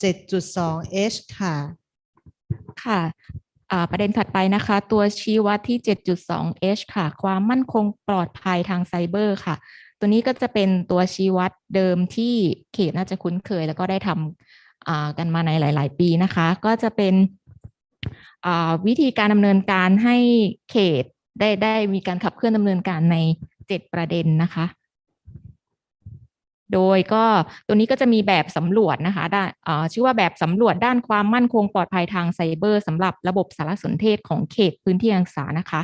7.2 H ค่ะ ค่ะประเด็นถัดไปนะคะ ตัวชี้วัดที่ 7.2 H ค่ะ ความมั่นคงปลอดภัยทางไซเบอร์ค่ะ ตัวนี้ก็จะเป็นตัวชี้วัดเดิมที่เขตน่าจะคุ้นเคย แล้วก็ได้ทำกันมาในหลาย ๆ ปีนะคะ ก็จะเป็นวิธีการดำเนินการให้เขตได้ได้มีการขับเคลื่อนดำเนินการใน 7 ประเด็นนะคะ โดยก็ตัวนี้ก็จะมีแบบสำรวจนะคะด้านชื่อว่าแบบสำรวจด้านความมั่นคงปลอดภัยทางไซเบอร์สำหรับระบบสารสนเทศของเขตพื้นที่การศึกษานะคะ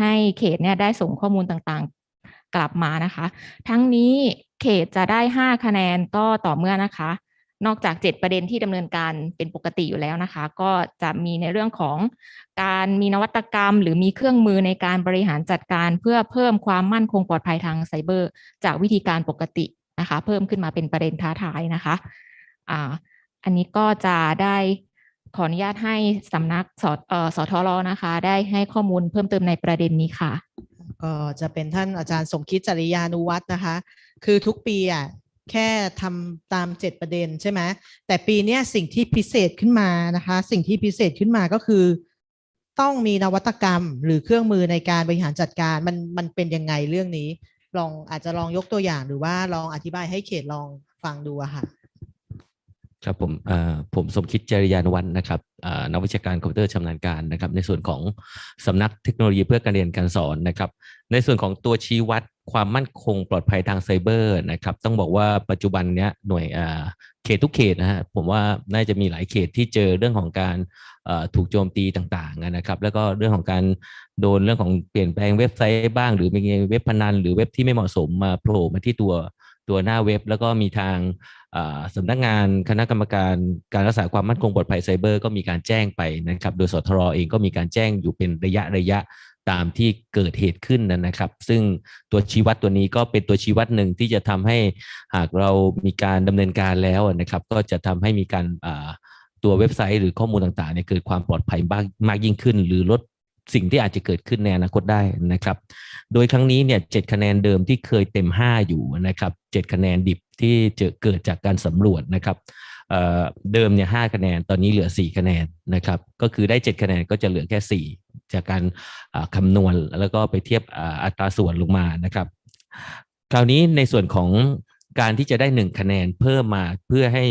ให้เขตเนี่ยได้ส่งข้อมูลต่างๆกลับมานะคะ ทั้งนี้เขตจะได้ 5 คะแนนก็ต่อเมื่อนะคะ นอกจาก 7 ประเด็นที่ดำเนินการเป็นปกติอยู่แล้วนะคะ ก็จะมีในเรื่องของการมีนวัตกรรม หรือมีเครื่องมือในการบริหารจัดการ เพื่อเพิ่มความมั่นคงปลอดภัยทางไซเบอร์ จากวิธีการปกติ นะคะ เพิ่มขึ้นมาเป็นประเด็นท้าทายนะคะอ่าอันนี้ก็จะได้ขออนุญาตให้สำนักสอ่อสทรนะคะ ได้ให้ข้อมูลเพิ่มเติมในประเด็นนี้ค่ะ ก็จะเป็นท่านอาจารย์สมคิดจริยานุวัฒน์นะคะ คือทุกปีอะแค่ทำตามเจ็ดประเด็นใช่ไหมแต่ปีนี้สิ่งที่พิเศษขึ้นมานะคะ สิ่งที่พิเศษขึ้นมาก็คือ ต้องมีนวัตกรรมหรือเครื่องมือในการบริหารจัดการมันมันเป็นยังไงเรื่องนี้ ลองอาจจะลองยกตัวอย่างหรือว่าลองอธิบายให้เขตลองฟังดูอะค่ะ ครับผมอ่าผมสมคิดจริยานวันนะครับอ่านักวิชาการคอมพิวเตอร์ชำนาญการนะครับ ในส่วนของสำนักเทคโนโลยีเพื่อการเรียนการสอนนะครับ ในส่วนของตัวชี้วัดความมั่นคงปลอดภัยทางไซเบอร์นะครับ ต้องบอกว่าปัจจุบันเนี้ยหน่วยอ่าเขตทุกเขตนะฮะผมว่าน่าจะมีหลายเขตที่เจอเรื่องของการอ่อถูกโจมตีต่างๆนะครับ แล้วก็เรื่องของการโดนเรื่องของเปลี่ยนแปลงเว็บไซต์บ้าง หรือมีเว็บพนันหรือเว็บที่ไม่เหมาะสมมาโผล่มาที่ตัว ตัวหน้าเว็บ แล้วก็มีทางสำนักงานคณะกรรมการการรักษาความมั่นคงปลอดภัยไซเบอร์ก็มีการแจ้งไปนะครับ โดยสทรเองก็มีการแจ้งอยู่เป็นระยะระยะตามที่เกิดเหตุขึ้นนะครับ ซึ่งตัวชี้วัดตัวนี้ก็เป็นตัวชี้วัดหนึ่งที่จะทำให้หากเรามีการดำเนินการแล้วนะครับ ก็จะทำให้มีการตัวเว็บไซต์หรือข้อมูลต่างๆเนี่ยเกิดความปลอดภัยมากมากยิ่งขึ้น หรือลด สิ่งที่อาจจะเกิดขึ้นในอนาคตได้นะครับ โดยครั้งนี้เนี่ยเจ็ดคะแนนเดิมที่เคยเต็ม 5 อยู่นะครับเจ็ดคะแนนดิบที่จะเกิดจากการสำรวจนะครับเเดิมเนี่ยห้าคะแนนตอนนี้เหลือ 4 คะแนนนะครับก็คือได้ 7 คะแนนก็จะเหลือแค่ 4 จากการอ่าคำนวณแล้วก็ไปเทียบอัตราส่วนลงมานะครับคราวนี้ในส่วนของการที่จะได้ 1 คะแนนเพิ่มมาเพื่อให้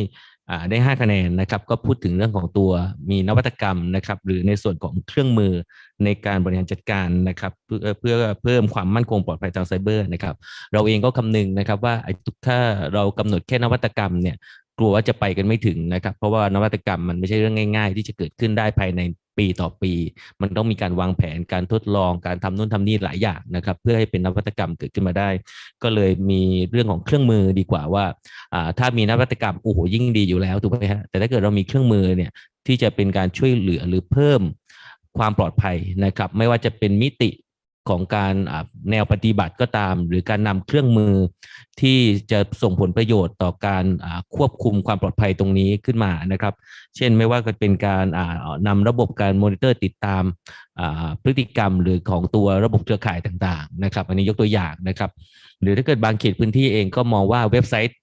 ได้ 5 คะแนนนะครับก็พูดถึงเรื่องของตัวมีนวัตกรรมนะครับหรือในส่วนของเครื่องมือในการบริหารจัดการนะครับเพื่อเพื่อเพิ่มความมั่นคงปลอดภัยทางไซเบอร์นะครับเราเองก็คำนึงนะครับว่าถ้าเรากำหนดแค่นวัตกรรมเนี่ยกลัวว่าจะไปกันไม่ถึงนะครับ เพราะว่านวัตกรรมมันไม่ใช่เรื่องง่าย ๆ ที่จะเกิดขึ้นได้ภายใน ปีต่อปี มันต้องมีการวางแผนการทดลองการทำนู่นทำนี่หลายอย่างนะครับ เพื่อให้เป็นนวัตกรรมเกิดขึ้นมาได้ ก็เลยมีเรื่องของเครื่องมือดีกว่าว่าอ่าถ้ามีนวัตกรรมโอ้โหยิ่งดีอยู่แล้วถูกไหมฮะแต่ถ้าเกิดเรามีเครื่องมือเนี่ยที่จะเป็นการช่วยเหลือหรือเพิ่มความปลอดภัยนะครับ ไม่ว่าจะเป็นมิติ ของการแนวปฏิบัติก็ตาม หรือการนำเครื่องมือที่จะส่งผลประโยชน์ต่อการควบคุมความปลอดภัยตรงนี้ขึ้นมานะครับ เช่นไม่ว่าจะเป็นการอ่านำระบบการมอนิเตอร์ติดตามพฤติกรรมหรือของตัวระบบเครือข่ายต่างๆนะครับ อันนี้ยกตัวอย่างนะครับ หรือถ้าเกิดบางเขตพื้นที่เองก็มองว่าเว็บไซต์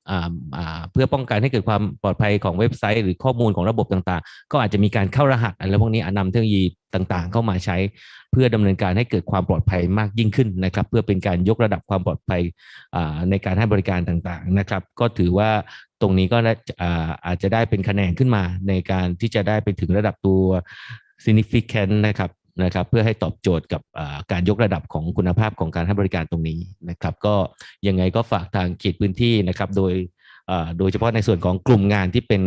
เพื่อป้องกันให้เกิดความปลอดภัยของเว็บไซต์ หรือข้อมูลของระบบต่างๆ ก็อาจจะมีการเข้ารหัสอะไรพวกนี้นำเทคโนโลยีต่างๆ เข้ามาใช้ เพื่อดำเนินการให้เกิดความปลอดภัยมากยิ่งขึ้นนะครับ เพื่อเป็นการยกระดับความปลอดภัยในการให้บริการต่างๆนะครับ ก็ถือว่าตรงนี้ก็อาจจะได้เป็นคะแนนขึ้นมาในการที่จะได้ไปถึงระดับตัว significant นะครับนะครับเพื่อให้ตอบโจทย์กับการยกระดับของคุณภาพของการให้บริการตรงนี้นะครับ ก็ยังไงก็ฝากทางเขตพื้นที่นะครับ โดยโดยเฉพาะในส่วนของกลุ่มงานที่เป็น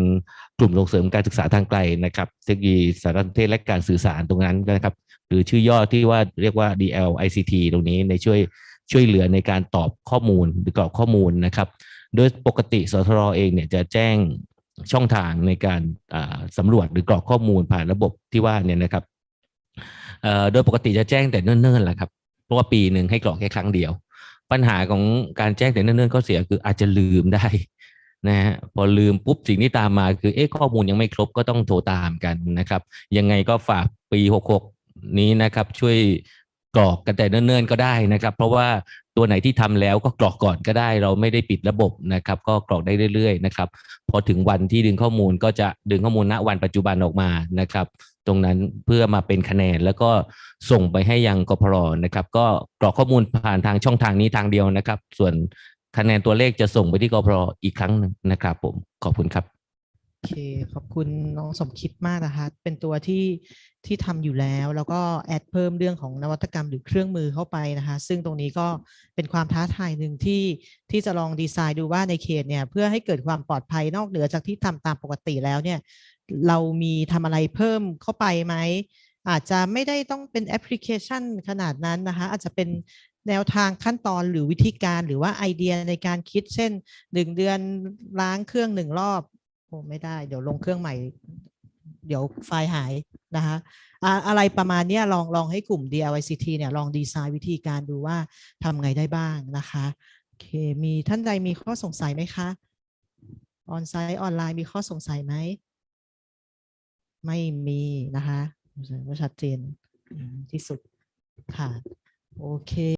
กลุ่มส่งเสริมการศึกษาทางไกลนะครับ เทคโนโลยีสารสนเทศและการสื่อสารตรงนั้นนะครับ รือชื่อย่อที่ว่าเรียกว่า DL ICT ตรงนี้ในช่วยช่วยเหลือในการตอบข้อมูลหรือกรอกข้อมูลนะครับ โดยปกติสทรเองเนี่ยจะแจ้งช่องทางในการสำรวจหรือกรอกข้อมูลผ่านระบบที่ว่าเนี่ยนะครับโดยปกติจะแจ้งแต่เนิ่นๆแหละครับ เพราะว่าปีหนึ่งให้กรอกแค่ครั้งเดียว ปัญหาของการแจ้งแต่เนิ่นๆก็เสียคืออาจจะลืมได้นะฮะพอลืมปุ๊บสิ่งที่ตามมาคือเอ๊ะข้อมูลยังไม่ครบก็ต้องโทรตามกันนะครับ ยังไงก็ฝากปี 66 นี้นะครับช่วยกรอกกันแต่เนิ่นๆก็ได้นะครับ เพราะว่าตัวไหนที่ทำแล้วก็กรอกก่อนก็ได้ เราไม่ได้ปิดระบบนะครับ ก็กรอกได้เรื่อยๆนะครับ พอถึงวันที่ดึงข้อมูลก็จะดึงข้อมูลณวันปัจจุบันออกมานะครับ ตรงนั้นเพื่อมาเป็นคะแนนแล้วก็ส่งไปให้ยังกพรนะครับ ก็กรอกข้อมูลผ่านทางช่องทางนี้ทางเดียวนะครับ ส่วนคะแนนตัวเลขจะส่งไปที่กพรอีกครั้งหนึ่งนะครับ ผมขอบคุณครับ เค ขอบคุณน้องสมคิดมากนะคะ เป็นตัวที่ที่ทำอยู่แล้ว แล้วก็แอดเพิ่มเรื่องของนวัตกรรมหรือเครื่องมือเข้าไปนะคะ ซึ่งตรงนี้ก็เป็นความท้าทายหนึ่งที่ที่จะลองดีไซน์ดูว่าในเขตเนี่ย เพื่อให้เกิดความปลอดภัยนอกเหนือจากที่ทำตามปกติแล้วเนี่ย เรามีทำอะไรเพิ่มเข้าไปไหม อาจจะไม่ได้ต้องเป็นแอปพลิเคชันขนาดนั้นนะคะ อาจจะเป็นแนวทางขั้นตอนหรือวิธีการหรือว่าไอเดียในการคิดเช่นหนึ่งเดือนล้างเครื่องหนึ่งรอบ โอ้ไม่ได้ เดี๋ยวลงเครื่องใหม่ เดี๋ยวไฟล์หายนะคะอะอะไรประมาณนี้ลองลองให้กลุ่ม DLICT เนี่ยลองดีไซน์วิธีการดูว่าทำไงได้บ้างนะคะโอเคมีท่านใดมีข้อสงสัยไหมคะออนไซต์ออนไลน์มีข้อสงสัยไหม ไม่มีนะคะว่าชัดเจนที่สุดค่ะ โอเค